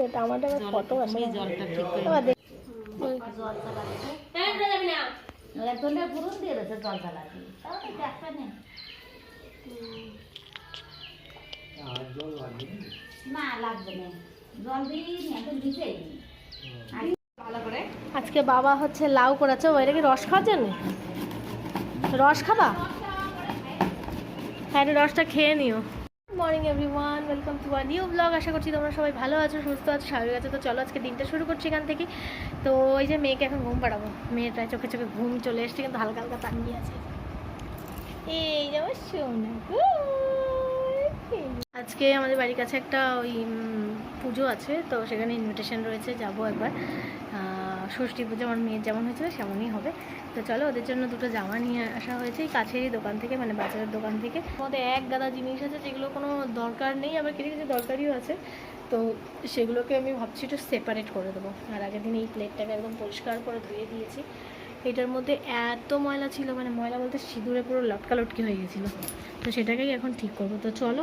সেটা আমাদের আবার ফটো জলটা ঠিক করে আজকে বাবা হচ্ছে লাউ করেছে। ও এটা কি রস খাওয়ার জন্য? রস খাবা? হ্যাঁ রসটা খেয়ে নিও। Morning everyone welcome to our new blog আশা করছি তোমরা সবাই ভালো আছো, সুস্থ আছো, স্বাভাবিক আছো। তো চলো আজকে দিনটা শুরু করছি এখান থেকে। তো ওই যে মেয়েকে এখন ঘুম পাড়াবো। মেয়ের প্রায় চোখে চোখে ঘুম চলে এসছে, কিন্তু হালকা হালকা তাকিয়ে আছে। এই যে আমার সোনা। আজকে আমাদের বাড়ির কাছে একটা ওই পুজো আছে, তো সেখানে ইনভিটেশন রয়েছে, যাব একবার। ষষ্ঠী পুজো আমার মেয়ের যেমন হয়েছিল, সেমনই হবে। তো চলো, ওদের জন্য দুটো জামা নিয়ে আসা হয়েছে, এই কাছেরই দোকান থেকে মানে বাজারের দোকান থেকে। আমাদের এক গাদা জিনিস আছে, যেগুলো কোনো দরকার নেই, আবার কিছু কিছু দরকারিও আছে। তো সেগুলোকে আমি ভাবছি একটু সেপারেট করে দেবো। আর আগের দিন এই প্লেটটাকে একদম পরিষ্কার করে ধুয়ে দিয়েছি। এটার মধ্যে এত ময়লা ছিল মানে ময়লা বলতে সিঁদুরে পুরো লটকা লটকি হয়ে গেছিল। তো সেটাকেই এখন ঠিক করব। তো চলো,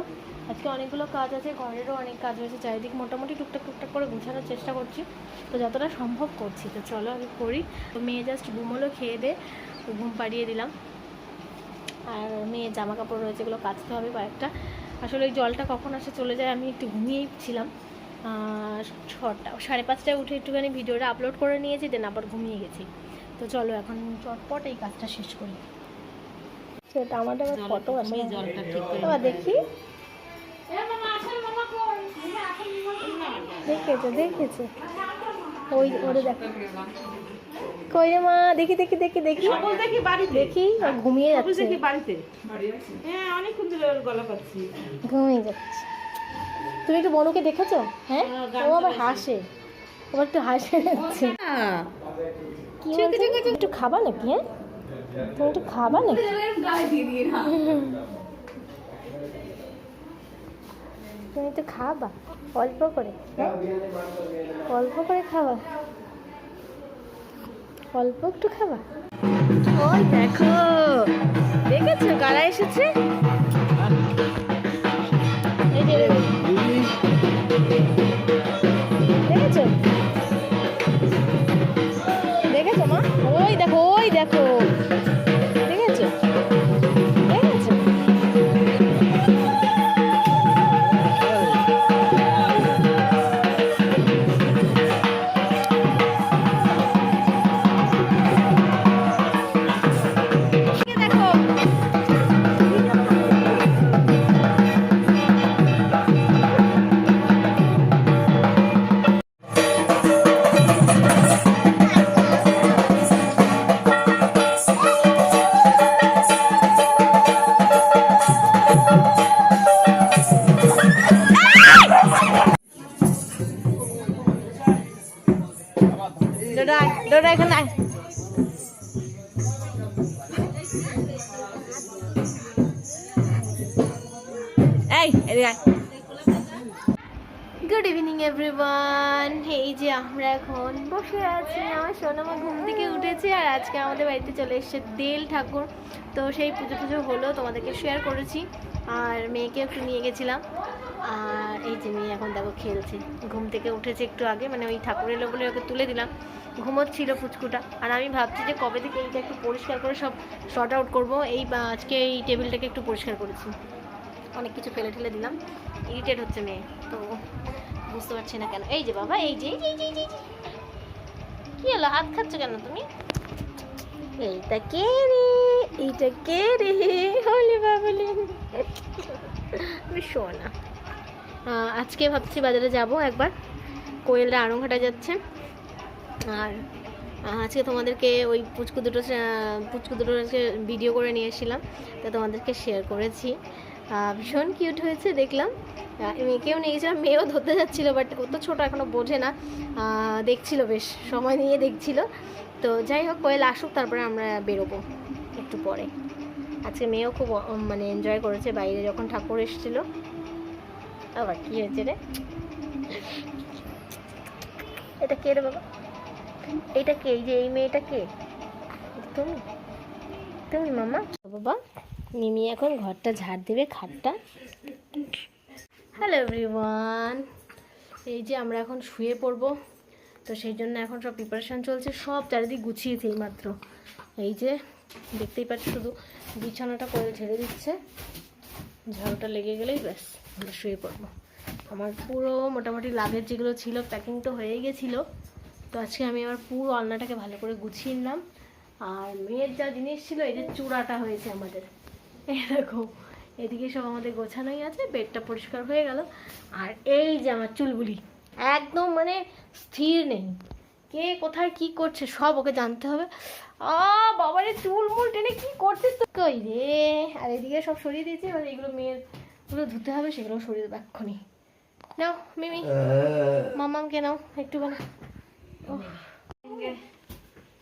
আজকে অনেকগুলো কাজ আছে, ঘরেরও অনেক কাজ রয়েছে। চারিদিক মোটামুটি টুকটাক টুকটাক করে গোছানোর চেষ্টা করছি। তো যতটা সম্ভব করছি। তো চলো আমি করি। তো মেয়ে জাস্ট ঘুমোলো খেয়ে দে ঘুম পাড়িয়ে দিলাম। আর মেয়ে জামা কাপড় রয়েছে, এগুলো কাচতে হবে কয়েকটা। আসলে ওই জলটা কখন আসে চলে যায়, আমি একটু ঘুমিয়েই ছিলাম। ছটা, সাড়ে পাঁচটায় উঠে একটুখানি ভিডিওটা আপলোড করে নিয়েছি দেন আবার ঘুমিয়ে গেছি। তো চলো এখন চটপট এই কাজটা শেষ করি। সেটা আমাদের আছে আবার দেখি। দেখেছ দেখেছ। ওই ওরে দেখো। কই মা? দেখি দেখি দেখি দেখি। দেখি দেখি ঘুমিয়ে যাচ্ছে দেখি বাড়িতে। হ্যাঁ অনেকক্ষণ ধরে গলা পাচ্ছি। ঘুমিয়ে যাচ্ছে। তুমি একটু বনুকে দেখেছ? হ্যাঁ? ও আবার হাসে। ও একটু হাসে যাচ্ছে। কি বলছে? একটু খাবা নাকি হ্যাঁ? তুমি একটু খাবা নাকি? তুমি একটু খাবা অল্প করে হ্যাঁ? অল্প করে খাবা। অল্প একটু খাবা। ওই দেখো দেখেছ কারা এসেছে? এই যে। ডোডা ডোডা এখানে আয় এই এদিকে গুড ইভিনিং এভরিওয়ান এই যে আমরা এখন বসে আছি। আমার সোনামা ঘুম থেকে উঠেছে আর আজকে আমাদের বাড়িতে চলে এসেছে দেল ঠাকুর। তো সেই পুজো পুজো হলো, তোমাদেরকে শেয়ার করেছি। আর মেয়েকে একটু নিয়ে গেছিলাম। আর এই যে মেয়ে এখন দেখো খেলছে। ঘুম থেকে উঠেছে একটু আগে মানে ওই ঠাকুর এলো ওকে তুলে দিলাম। ঘুমোচ্ছিল ফুচকুটা। আর আমি ভাবছি যে কবে থেকে এইটা একটু পরিষ্কার করে সব শর্ট আউট করব। এই আজকে এই টেবিলটাকে একটু পরিষ্কার করেছি। অনেক কিছু ফেলে ঠেলে দিলাম। ইরিটেট হচ্ছে মেয়ে তো বুঝতে পারছি না কেন। এই যে বাবা এই যে। কি হলো হাত খাচ্ছ কেন তুমি? এইটা কে রে? এইটা কে রে? হলি বাবলি। শোনা আজকে ভাবছি বাজারে যাব একবার। কোয়েলরা আড়ংঘাটা যাচ্ছে। আর আজকে তোমাদেরকে ওই পুচকু দুটো পুচকু দুটো ভিডিও করে নিয়ে এসেছিলাম। তা তোমাদেরকে শেয়ার করেছি। ভীষণ কিউট হয়েছে, দেখলাম। মেয়েকেও নিয়ে গেছিলাম মেয়েও ধরতে যাচ্ছিল বাট ও তো ছোটো এখনও বোঝে না। দেখছিল বেশ, সময় নিয়ে দেখছিল। তো যাই হোক, কোয়েল আসুক, তারপরে আমরা বেরোবো একটু পরে। আজকে মেয়েও খুব মানে এনজয় করেছে বাইরে যখন ঠাকুর এসেছিল। আবার কী হয়েছে রে? এটা কে রে বাবা? এইটা কে? এই যে এই মেয়েটা কে? তুমি? তুমি মামা? বাবা। মিমি এখন ঘরটা ঝাড় দেবে খাটটা। হ্যালো এভরিওয়ান এই যে আমরা এখন শুয়ে পড়ব, তো সেই জন্য এখন সব প্রিপারেশান চলছে, সব চারিদিক গুছিয়েছে এই মাত্র। এই যে, দেখতেই পাচ্ছি শুধু বিছানাটা করে ঝেড়ে দিচ্ছে। ঝাড়ুটা লেগে গেলেই ব্যাস, আমরা শুয়ে পড়ব। আমার পুরো মোটামুটি লাগেজ যেগুলো ছিল প্যাকিং তো হয়েই গেছিল। তো আজকে আমি আমার পুরো আলনাটাকে ভালো করে গুছিয়ে নিলাম। আর মেয়ের যা জিনিস ছিল, এই যে চূড়াটা হয়েছে আমাদের। এই দেখো এদিকে সব আমাদের গোছানোই আছে বেডটা পরিষ্কার হয়ে গেল। আর এই যে আমার চুলগুলি একদম মানে স্থির নেই। কে কোথায় কি করছে সব ওকে জানতে হবে। আ বাবারে চুল মুল টেনে কি করছিস তো কই রে? আর এদিকে সব সরিয়ে দিয়েছি এবার এগুলো মেয়েরগুলো ধুতে হবে সেগুলো সরিয়ে দেবো এক্ষুনি। নাও মিমি মামামকে নাও একটু একটুখানি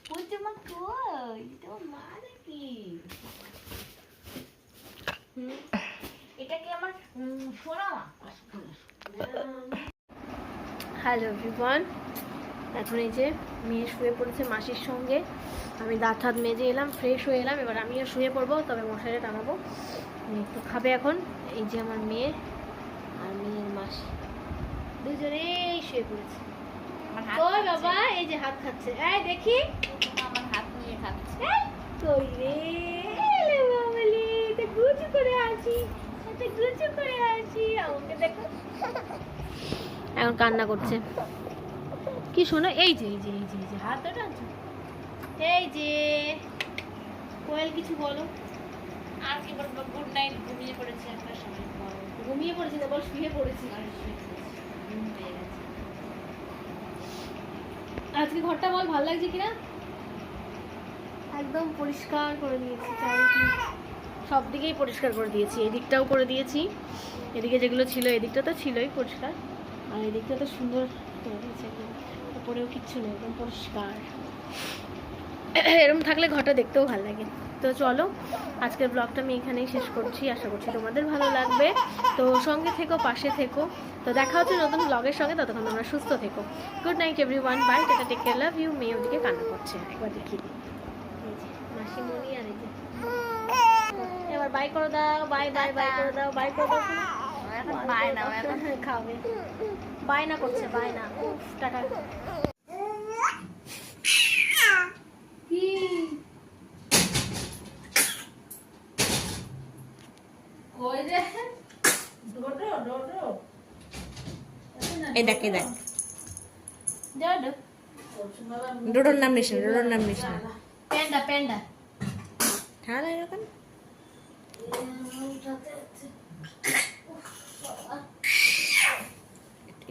পুজো মা কই তোমার মা নাকি এটা কি আমার উম, সোনা মা হ্যালো এভরিওয়ান এখন এই যে মেয়ে শুয়ে পড়েছে মাসির সঙ্গে। আমি দাঁত হাত মেজে এলাম ফ্রেশ হয়ে এলাম। এবার আমিও শুয়ে পড়ব তবে মশারে টানাবো। একটু খাবে এখন। এই যে আমার মেয়ে আর মেয়ের মাসি। দুজনেই শুয়ে পড়েছে। আমার হাত খাচ্ছে। বাবা এই যে হাত খাচ্ছে। এই দেখি। আমার হাত নিয়ে খাচ্ছে। করে আছি। এখন কান্না করছে। কি শোনো? এই যে এই যে এই যে এই যে হাত টানছো এই যে কোয়েল কিছু বলো। আর কি বলব গুড নাইট ঘুমিয়ে পড়েছে একটা সময়। পর ঘুমিয়ে পড়েছি না বল শুয়ে পড়েছি। আজকে ঘরটা বল ভালো লাগছে কিনা? একদম পরিষ্কার করে দিয়েছি চারিদিক। সব দিকেই পরিষ্কার করে দিয়েছি। এদিকটাও করে দিয়েছি। এদিকে যেগুলো ছিল, এদিকটা তো ছিলই পরিষ্কার। আর এদিকটা তো সুন্দর করে দিয়েছি। উপরেও কিচ্ছু নেই, একদম পরিষ্কার। এরকম থাকলে ঘরটা দেখতেও ভালো লাগে। তো চলো, আজকের ব্লগটা আমি এখানেই শেষ করছি। আশা করছি তোমাদের ভালো লাগবে। তো সঙ্গে থেকো, পাশে থেকো। তো দেখা হচ্ছে নতুন ব্লগের সঙ্গে। ততক্ষণ তোমরা সুস্থ থেকো। Good night everyone bye tata take care love you মেয়ে ওদিকে কান্না করছে। একবার এই যে, মাসিমণি আর এই এবার বাই করে দাও বাই বাই বাই করে দাও বাই করে দাও। এখন পায় না এখন। খাবে। বায়না করছে বায়না উফ টাটা। এই দেখ এই দেখ। ডোডোর নাম নিস না ডোডোর নাম নিস না। প্যান্ডা প্যান্ডা ঠান্ডা কেন?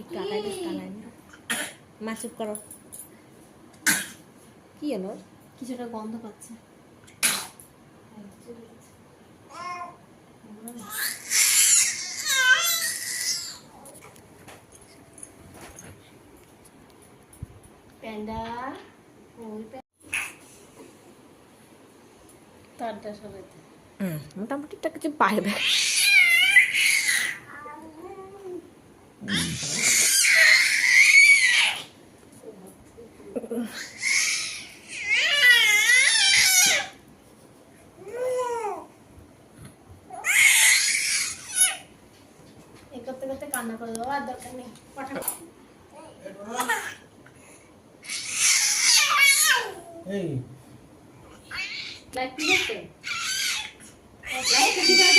একটু আগাই টানাই মা চুপ করো। কি এলো? কিছুটা গন্ধ পাচ্ছে। প্যান্ডা ওই তারটা সবাইতে। হুম মোটামুটি একটা কিছু পাইবে করতে করতে কান্না করে দেবো আর দরকার নেই। পাঠাও। এই। লাইট ঠিক right?